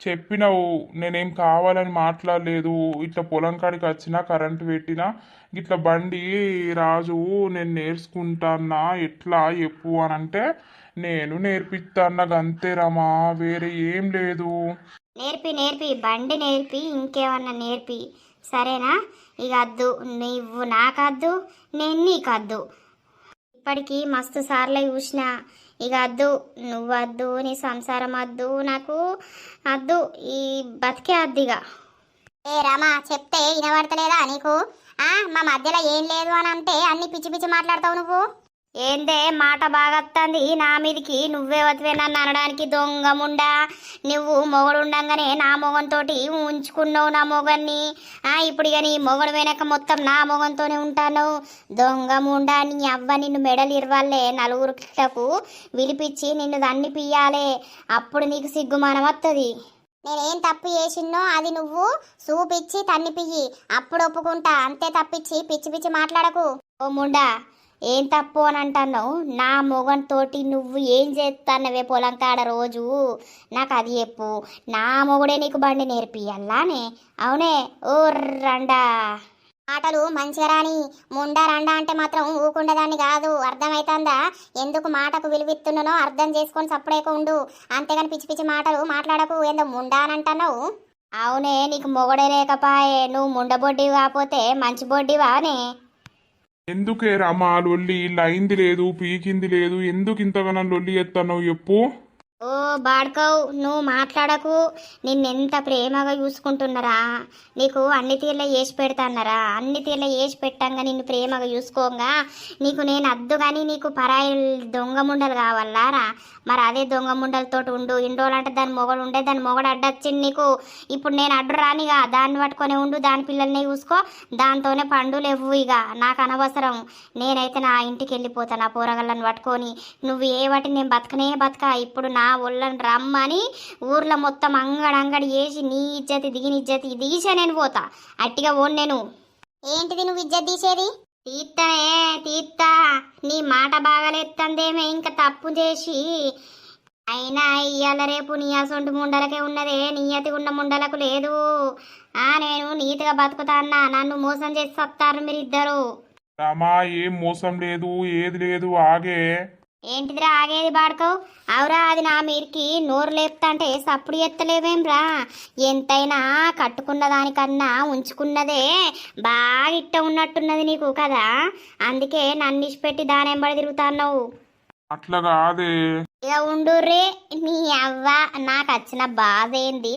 చెప్పినావు నేనేం కావాలని మాట్లాడలేదు. ఇట్లా పొలం కాడికి వచ్చినా కరెంటు పెట్టినా ఇట్లా బండి రాజు నేను నేర్చుకుంటానా ఎట్లా చెప్పు అని అంటే నేను నేర్పిస్తాను అంతే వేరే ఏం లేదు. నేర్పి నేర్పి బండి నేర్పి ఇంకేమన్నా నేర్పి. సరేనా? ఇక అద్దు నువ్వు నాకద్దు నేను నీకద్దు. ఇప్పటికీ మస్తు సార్లు చూసిన. ఇక అద్దు నువ్వు వద్దు నీ సంసారం వద్దు నాకు అద్దు ఈ బతికే అద్దిగా ఏ రామా చెప్తే వినబడతలేదా నీకు? మా మధ్యలో ఏం లేదు అని అంటే అన్ని పిచ్చి పిచ్చి మాట్లాడతావు నువ్వు. ఏందే మాట బాగత్తంది? నా మీదికి నువ్వే వతివే నన్ను అనడానికి దొంగముండా? నువ్వు మొగడుండంగానే నా మొగంతోటి ఉంచుకున్నావు నా మొగన్ని. ఇప్పుడు ఇక నీ మొగడు వెనక మొత్తం నా మొగంతోనే ఉంటాను. దొంగముండా నీ అవ్వ నిన్ను మెడలు ఇరవాలే నలుగురికి విలిపించి నిన్ను దన్ని పియ్యాలే అప్పుడు నీకు సిగ్గుమానం వస్తుంది నేనేం తప్పు చేసిన్నో అది నువ్వు చూపిచ్చి తన్ని పియ్యి అప్పుడు ఒప్పుకుంటా. అంతే తప్పిచ్చి పిచ్చి పిచ్చి మాట్లాడకు. ఓ ముండా. ఏం తప్పు అని అంటున్నావు? నా మొగంతోటి నువ్వు ఏం చేస్తానవే పొలం కాడ రోజు? నాకు అది చెప్పు. నా మొగుడే నీకు బండి నేర్పియల్లానే అవునే? ఓ రండా. మాటలు మంచిగా రాని ముండా రండా అంటే మాత్రం ఊకుండదాన్ని కాదు. అర్థమవుతుందా ఎందుకు మాటకు విలువిస్తున్నానో అర్థం చేసుకొని సప్పుడేక ఉండు. అంతేగాని పిచ్చి పిచ్చి మాటలు మాట్లాడకు. ఏందో ముండా అని అంటున్నావు? అవునే నీకు మొగడే లేకపాయే. నువ్వు ముండబొడ్డి కాకపోతే మంచి బొడ్డివానే? ఎందుకే రామా లొల్లి లైంది లేదు పీకింది లేదు? ఎందుకు ఇంతగానో లొల్లి ఎత్తానో చెప్పు. ఓ బాడ్కవ్ నువ్వు మాట్లాడకు. నిన్నెంత ప్రేమగా చూసుకుంటున్నారా? నీకు అన్ని తీర్ల వేసి పెడతాన్నారా? అన్ని తీర్ల వేసి పెట్టంగా నిన్ను ప్రేమగా చూసుకోగా? నీకు నేను అద్దు కానీ నీకు పరాయి దొంగ ముండలు కావాలారా మరి అదే దొంగ ముండలతో ఉండు. ఇండోలంటే అంటే దాని మొగడు ఉండే దాని మొగడు అడ్డొచ్చింది నీకు. ఇప్పుడు నేను అడ్డు రానిగా దాన్ని పట్టుకొని ఉండు దాని పిల్లల్ని చూసుకో. దాంతోనే పండు లేవు ఇక. నాకు అనవసరం. నేనైతే నా ఇంటికి వెళ్ళిపోతాను ఆ పోరగళ్ళని పట్టుకొని. నువ్వు ఏ వాటి నేను బతకనే బతక. ఇప్పుడు నా ఒళ్ళని రమ్మని. ఊర్లో మొత్తం అంగడి అంగడి వేసి నీ ఇజ్జతి దిగిన ఇజ్జతి తీసే నేను పోతా. అట్టిగా ఓన్ నేను. ఏంటిది నువ్వు ఇజ్జత్ తీసేది? తీత్తనే తీత్తా. నీ మాట బాగాలేత్తందేమే ఇంకా తప్పు చేసి. అయినా ఇయ్యాల రేపు నీ అసొంటి ముండలకే ఉన్నదే నీయతి ఉన్న ముండలకు లేదు. ఆ నేను నీతిగా బతుకుతా అన్నా నన్ను మోసం చేసి సత్తారు మీరిద్దరు. రమా ఏం మోసం లేదు ఏది లేదు ఆగే. ఏంటిదిరా ఆగేది బాడుకో అవురా అది నా మీరికి నోరు లేపుతాంటే సప్పుడు ఎత్తలేవేంరా? ఎంతైనా కట్టుకున్న దానికన్నా ఉంచుకున్నదే బాగా ఇట్ట ఉన్నట్టున్నది నీకు కదా? అందుకే నన్ను ఇచ్చిపెట్టి దాని ఎంబడి తిరుగుతున్నావు? అట్లా కాదే. ఇక ఉండుర్రే నీ అవ్వ నాకు వచ్చిన బాధ ఏంది?